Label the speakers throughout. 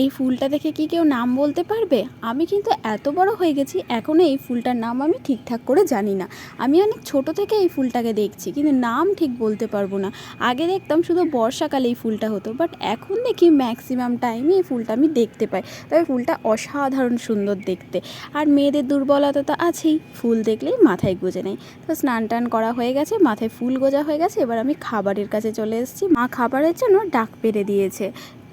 Speaker 1: এই ফুলটা দেখে কি কেউ নাম বলতে পারবে? আমি কিন্তু এত বড় হয়ে গেছি এখনও এই ফুলটার নাম আমি ঠিকঠাক করে জানি না। আমি অনেক ছোট থেকে এই ফুলটাকে দেখছি, কিন্তু নাম ঠিক বলতে পারব না। আগে দেখতাম শুধু বর্ষাকালে এই ফুলটা হতো বাট এখন দেখি ম্যাক্সিমাম টাইমে এই ফুলটা আমি দেখতে পাই। তবে ফুলটা অসাধারণ সুন্দর দেখতে। আর মেয়েদের দুর্বলতা তো আছেই, ফুল দেখলেই মাথায় গুজে নেয়। তো স্নান টান করা হয়ে গেছে, মাথায় ফুল গোজা হয়ে গেছে, এবার আমি খাবারের কাছে চলে এসেছি। মা খাবারের জন্য ডাক পেরে দিয়েছে।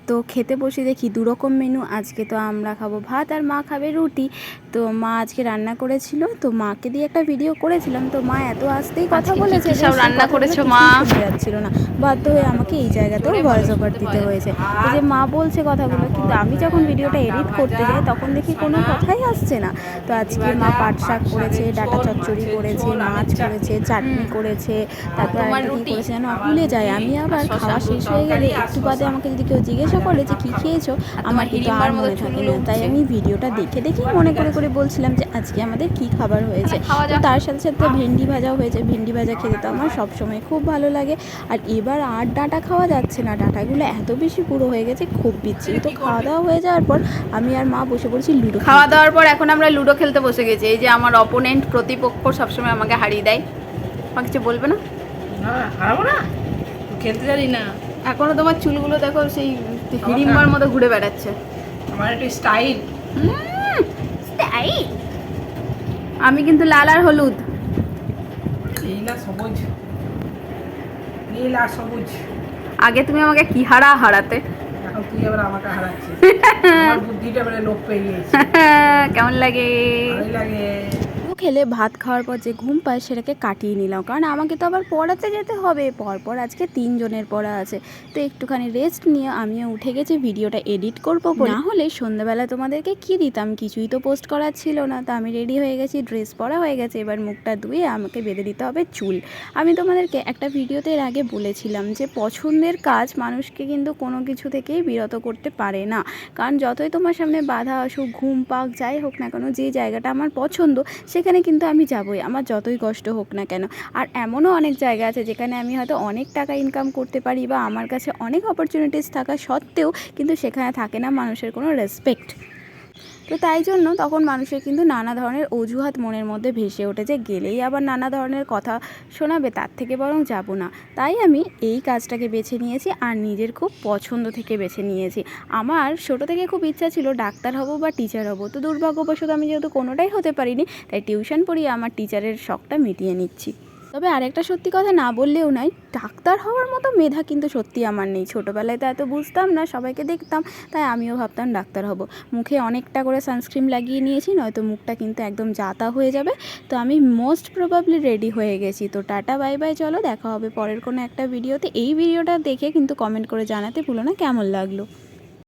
Speaker 1: তো খেতে বসে দেখি দু রকম মেনু আজকে তো আমরা খাব ভাত আর মা খাবে রুটি। তো মা আজকে রান্না করেছিল তো মাকে দিয়ে একটা ভিডিও করেছিলাম তো মা এত আসতেই কথা বলেছে
Speaker 2: সব রান্না করেছ মা?
Speaker 1: যাচ্ছিল না। বাধ্য হয়ে আমাকে এই জায়গাতেও ভয়েস ওভার দিতে হয়েছে। তো যে মা বলছে কথাগুলো কিন্তু আমি যখন ভিডিওটা এডিট করতে যাই তখন দেখি কোনো কথাই আসছে না। তো আজকে মা পাট শাক করেছে ডাটা চচ্চড়ি করেছে মাছ করেছে চাটনি করেছে তারপর আরেকটা কি
Speaker 2: রুটি।
Speaker 1: করেছে যেন ভুলে যায় আমি আবার খাওয়া শেষ হয়ে গেলে একটু বাদে আমাকে যদি কেউ জিজ্ঞাসা করে যে কী খেয়েছো আমার কিন্তু আর মনে থাকে না। তাই আমি ভিডিওটা দেখে দেখে মনে করে করে বলছিলাম যে আজকে আমাদের কি খাবার হয়েছে। তার সাথে সাথে ভেন্ডি ভাজাও হয়েছে। ভেন্ডি ভাজা খেতে তো আমার সবসময় খুব ভালো লাগে। আর এবার আর ডাটা খাওয়া যাচ্ছে না। ডাটাগুলো এত বেশি পুরো হয়ে গেছে খুব বিচ্ছিরি। তো খাওয়া দাওয়া হয়ে যাওয়ার পর আমি আর মা বসে পড়ছি লুডো
Speaker 2: খাওয়া দাওয়ার পর এখন আমরা লুডো খেলতে বসে গেছি। এই যে আমার অপোনেন্ট প্রতিপক্ষ সবসময় আমাকে হারিয়ে দেয়। আমার কিছু বলবে না?
Speaker 3: না হারাবো না। খেলতে জানি না।
Speaker 2: এখনও তোমার চুলগুলো দেখো সেই হিড়িম্বার মতো ঘুরে বেড়াচ্ছে।
Speaker 3: আমার একটু স্টাইল
Speaker 2: তাই আমি কিন্তু লাল আর হলুদ।
Speaker 3: নীল আর সবুজ। নীল আর সবুজ।
Speaker 2: আগে তুমি আমাকে কি হারা হারাতে?
Speaker 3: এখন তুই এবার আমাকে হারাচ্ছিস। আমার বুদ্ধিটা এবারে লোক পেয়ে
Speaker 2: কেমন লাগে?
Speaker 3: লাগে।
Speaker 1: খেলে ভাত খাওয়ার পর যে ঘুম পায় সেটাকে কাটিয়ে নিলাম। কারণ আমাকে তো আবার পড়াতে যেতে হবে। পরপর আজকে তিনজনের পড়া আছে। তো একটুখানি রেস্ট নিয়ে আমিও উঠে গেছি, ভিডিওটা এডিট করব না হলে সন্ধ্যাবেলা তোমাদেরকে কি দিতাম? কিছুই তো পোস্ট করার ছিল না। তো আমি রেডি হয়ে গেছি ড্রেস পরা হয়ে গেছে। এবার মুখটা ধুয়ে আমাকে বেঁধে দিতে হবে চুল। আমি তোমাদেরকে একটা ভিডিওতে এর আগে বলেছিলাম যে পছন্দের কাজ মানুষকে কিন্তু কোনো কিছু থেকেই বিরত করতে পারে না। কারণ যতই তোমার সামনে বাধা আসুক, ঘুম পাক, যাই হোক না কেন, যে জায়গাটা আমার পছন্দ, সেখানে কিন্তু আমি যাবই, আমার যতই কষ্ট হোক না কেন। আর এমনও অনেক জায়গা আছে যেখানে আমি হয়তো অনেক টাকা ইনকাম করতে পারি বা আমার কাছে অনেক অপরচুনিটিস থাকা সত্ত্বেও কিন্তু সেখানে থাকে না মানুষের কোনো রেসপেক্ট তো তাই জন্য তখন মানুষের কিন্তু নানা ধরনের অজুহাত মনের মধ্যে ভেসে ওঠে যে গেলেই আবার নানা ধরনের কথা শোনাবে, তার থেকে বরং যাব না। তাই আমি এই কাজটাকে বেছে নিয়েছি আর নিজের খুব পছন্দ থেকে বেছে নিয়েছি। আমার ছোটো থেকে খুব ইচ্ছা ছিল ডাক্তার হব বা টিচার হব। তো দুর্ভাগ্যবশত আমি যেহেতু কোনোটাই হতে পারিনি, তাই টিউশন পড়িয়ে আমার টিচারের শখটা মিটিয়ে নিচ্ছি। তবে আরেকটা সত্যি কথা না বললেও নয়, ডাক্তার হওয়ার মতো মেধা কিন্তু সত্যি আমার নেই। ছোটোবেলায় তো এত বুঝতাম না, সবাইকে দেখতাম, তাই আমিও ভাবতাম ডাক্তার হব। মুখে অনেকটা করে সানস্ক্রিন লাগিয়ে নিয়েছি, নয়তো মুখটা কিন্তু একদম জাতা হয়ে যাবে। তো আমি মোস্ট প্রবাবলি রেডি হয়ে গেছি। তো টাটা, বাই বাই, চলো, দেখা হবে পরের কোনো একটা ভিডিওতে। এই ভিডিওটা দেখে কিন্তু কমেন্ট করে জানাতে ভুলো না, কেমন লাগল?